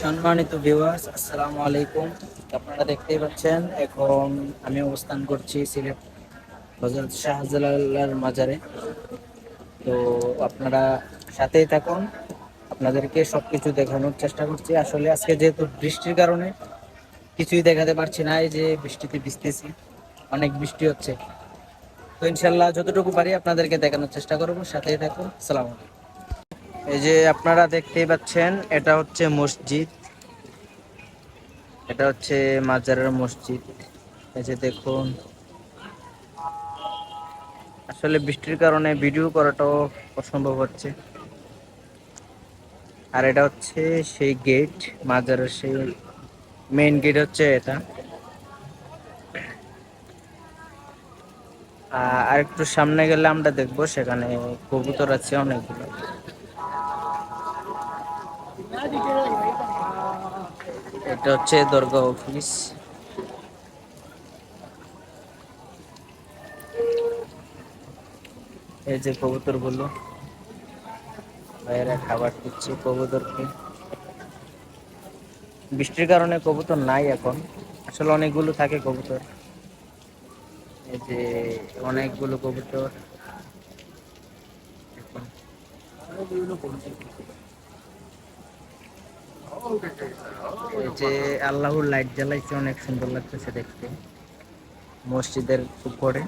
সম্মানিত ভিউয়ার্স আসসালামু আলাইকুম। আপনারা দেখতেই পাচ্ছেন, এখন আমি অবস্থান করছি সিলেট হজরত শাহজালালের মাজারে। তো আপনারা সাথেই থাকুন, আপনাদেরকে সবকিছু দেখানোর চেষ্টা করছি। আসলে আজকে যেহেতু বৃষ্টির কারণে কিছুই দেখাতে পারছি না, এই যে বৃষ্টিতে ভিজতেছি, অনেক বৃষ্টি হচ্ছে। তো ইনশাল্লাহ যতটুকু পারি আপনাদেরকে দেখানোর চেষ্টা করব। সাথেই থাকুন। আলাইকুম। এই যে আপনারা দেখতেই পাচ্ছেন, এটা হচ্ছে মসজিদ। এটা হচ্ছে মাজারের মসজিদ। এই যে দেখুন। আসলে বৃষ্টির কারণে ভিডিও করাটাও অসম্ভব হচ্ছে। আর এটা হচ্ছে সেই গেট, মাজারের সেই মেইন গেট হচ্ছে এটা। আর একটু সামনে গেলে আমরা দেখব, সেখানে কবুতর আছে অনেকগুলো। এটা হচ্ছে দরগা অফিস এই যে কবুতরগুলো বাইরে খাবার দিচ্ছে কবুতরকে। বৃষ্টির কারণে কবুতর নাই এখন। আসলে অনেকগুলো থাকে কবুতর। যে অনেকগুলো কবুতর। এই যে আল্লাহর লাইট জ্বালাইছে, অনেক সুন্দর লাগতেছে দেখতে। মসজিদের উপরে।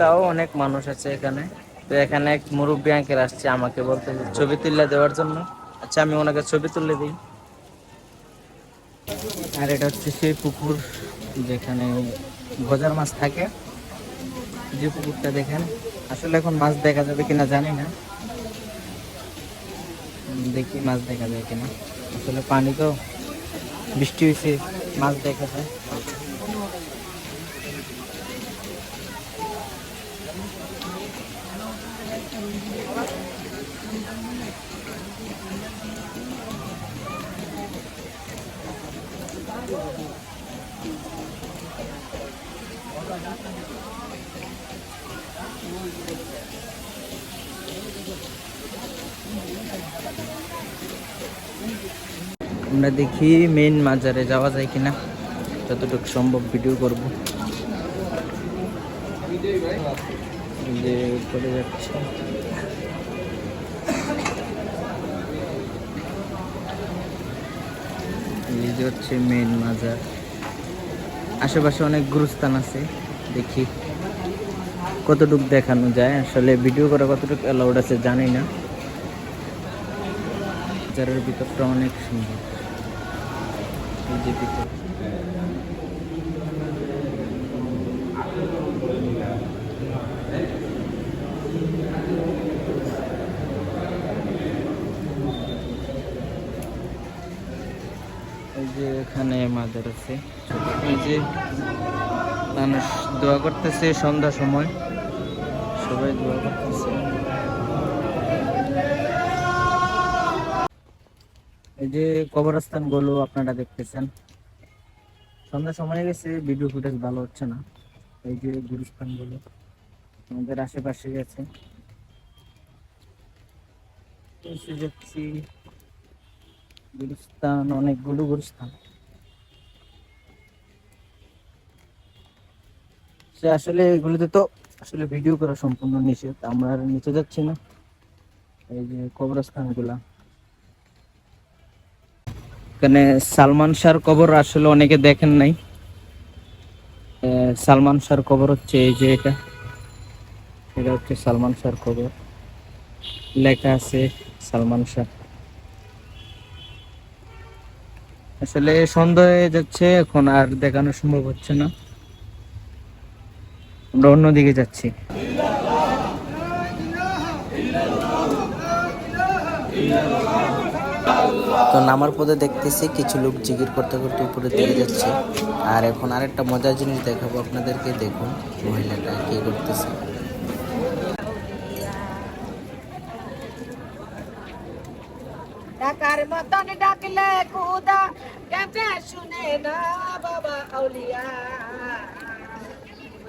তাও অনেক মানুষ আছে এখানে। তো এখানে এক মুরব্বী আঙ্কেল আসছে আমাকে বলতে ছবি তুলে দেওয়ার জন্য। আচ্ছা আমি ওনাকে ছবি তুলে দিই। আর এটা হচ্ছে সেই পুকুর যেখানে গজার মাছ থাকে। যে পুকুরটা দেখেন, আসলে এখন মাছ দেখা যাবে কিনা জানি না। দেখি মাছ দেখা যায় কিনা। আসলে পানি তো বৃষ্টি হয়েছে মাছ দেখা যায়। আমরা দেখি মেন মাজারে যাওয়া যায় কিনা, যতটুকু সম্ভব ভিডিও করব। হচ্ছে মেইন মাজার। আশেপাশে অনেক গুরুস্থান আছে, দেখি কতটুকু দেখানো যায়। আসলে ভিডিও করা কতটুকু অ্যালাউড আছে জানি না। বাজারের ভিতরটা অনেক সুন্দর। ভিতর এই যে এখানে মাদার আছে। এই যে মানুষ দোয়া করতেছে সন্ধ্যা সময়। সবাই দোয়া করতেছে। এই যে কবরস্থানগুলো আপনারা দেখতেছেন। সন্ধ্যা সময় গেছে ভিডিও ফুটেজ ভালো হচ্ছে না। এই যে গুরুস্থানগুলো আমাদের আশেপাশে গেছে। যাচ্ছি গুরুস্থান, অনেকগুলো গুরুস্থান। সে আসলে এগুলোতে তো আসলে ভিডিও করা সম্পূর্ণ নিষেধ, আমরা আর নিচে যাচ্ছি না। এই যে কবরস্থানগুলা এখানে সালমান শাহর কবর আসলে অনেকে দেখেন নাই সালমান শাহর কবর হচ্ছে এই যে এটা এটা হচ্ছে সালমান শাহর কবর লেখা আছে সালমান শাহ আসলে সন্ধ্যা হয়ে যাচ্ছে এখন আর দেখানো সম্ভব হচ্ছে না আমরা অন্যদিকে যাচ্ছি তো নামার পথে দেখতেছি কিছু লোক জিগির করতে করতে উপরে দিকে যাচ্ছে। আর এখন আরেকটা মজার জিনিস দেখাবো আপনাদেরকে, দেখুন মহিলাটা কি করতেছে। ডাকার মতন ডাকলে খুদা কেমনে শুনে না বাবা আউলিয়া।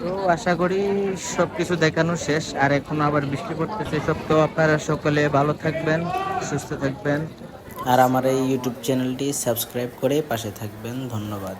তো আশা করি সবকিছু দেখানো শেষ। আর এখন আবার বৃষ্টি পড়তেছে, সব তো আপনারা সকলে ভালো থাকবেন, সুস্থ থাকবেন। আর আমার এই ইউটিউব চ্যানেলটি সাবস্ক্রাইব করে পাশে থাকবেন। ধন্যবাদ।